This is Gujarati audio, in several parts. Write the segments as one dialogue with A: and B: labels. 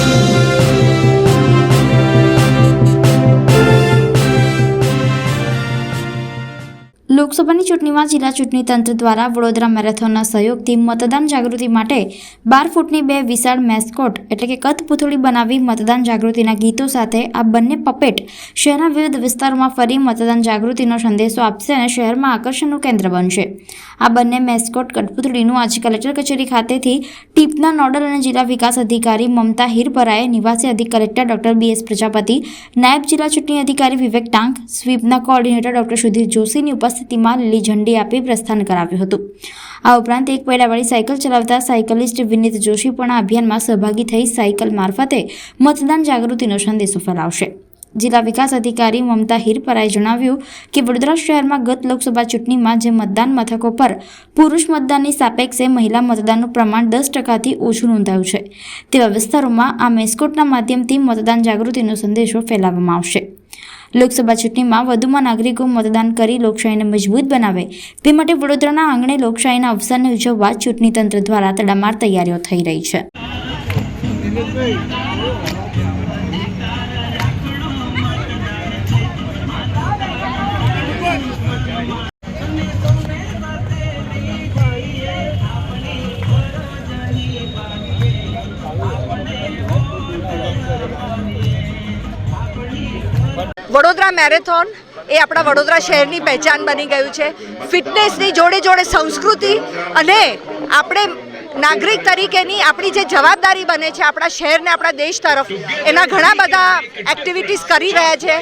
A: Thank you. લોકસભાની ચૂંટણીમાં જિલ્લા ચૂંટણી તંત્ર દ્વારા વડોદરા મેરેથોનના સહયોગથી મતદાન જાગૃતિ માટે બાર ફૂટની બે વિશાળ મેસ્કોટ એટલે કે કથપુતળી બનાવી મતદાન જાગૃતિના ગીતો સાથે આ બંને પપેટ શહેરના વિવિધ વિસ્તારોમાં ફરી મતદાન જાગૃતિનો સંદેશો આપશે અને શહેરમાં આકર્ષણનું કેન્દ્ર બનશે. આ બંને મેસ્કોટ કઠપુતળીનું આજે કલેક્ટર કચેરી ખાતેથી ટીપના નોડલ અને જિલ્લા વિકાસ અધિકારી મમતા હિરપરાએ નિવાસી અધિક collector doctor B S Prajapati, નાયબ જિલ્લા ચૂંટણી અધિકારી વિવેક ટાંક, સ્વીપના કોઓર્ડિનેટર ડોક્ટર સુધીર જોશીની ઉપસ્થિતિમાં લીલી ઝંડી આપી પ્રસ્થાન કરાવ્યું હતું. આ ઉપરાંત એક પૈડાવાળી સાયકલ ચલાવતા સાયકલિસ્ટ વિનીત જોશી પણ આ અભિયાનમાં સહભાગી થઈ સાયકલ મારફતે મતદાન જાગૃતિનો સંદેશો ફેલાવશે. જિલ્લા વિકાસ અધિકારી મમતા હિરપરાએ જણાવ્યું કે વડોદરા શહેરમાં ગત લોકસભા ચૂંટણીમાં જે મતદાન મથકો પર પુરુષ મતદાનની સાપેક્ષે મહિલા મતદાનનું પ્રમાણ દસ ટકાથી ઓછું નોંધાયું છે. તેવા વિસ્તારોમાં આ મેસ્કોટના માધ્યમથી મતદાન જાગૃતિનો સંદેશો ફેલાવવામાં આવશે. લોકસભા ચૂંટણીમાં વધુમાં નાગરિકો મતદાન કરી લોકશાહીને મજબૂત બનાવે. તે માટે વડોદરાના આંગણે લોકશાહીના અવસરને ઉજવવા ચૂંટણી તંત્ર દ્વારા તડામાર તૈયારીઓ થઈ રહી છે.
B: વડોદરા મેરેથોન એ આપણા વડોદરા શહેરની પહેચાન બની ગયું છે. ફિટનેસની જોડે જોડે સંસ્કૃતિ અને આપણે નાગરિક તરીકેની આપણી જે જવાબદારી બને છે આપણા શહેરને આપણા દેશ તરફ, એના ઘણા બધા એક્ટિવિટીઝ કરી રહ્યા છે.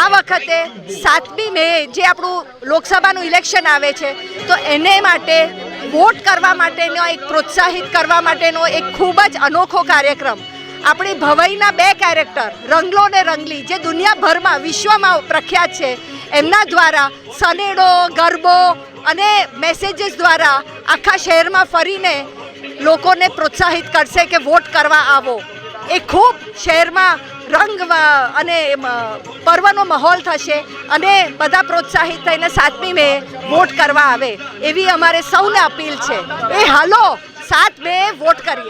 B: આ વખતે સાતમી મે જે આપણું લોકસભાનું ઇલેક્શન આવે છે, તો એને માટે વોટ કરવા માટેનો એક પ્રોત્સાહિત કરવા માટેનો એક ખૂબ જ અનોખો કાર્યક્રમ આપણી ભવાઈના બે કેરેક્ટર રંગલો ને રંગલી, જે દુનિયાભરમાં વિશ્વમાં પ્રખ્યાત છે, એમના દ્વારા સનેડો, ગરબો અને મેસેજીસ દ્વારા આખા શહેરમાં ફરીને લોકોને પ્રોત્સાહિત કરશે કે વોટ કરવા આવો. એ ખૂબ શહેરમાં રંગ અને પર્વનો માહોલ થશે અને બધા પ્રોત્સાહિત થઈને સાતમી મે વોટ કરવા આવે, એવી અમારે સૌને અપીલ છે. એ હાલો, સાત મે વોટ કરીએ.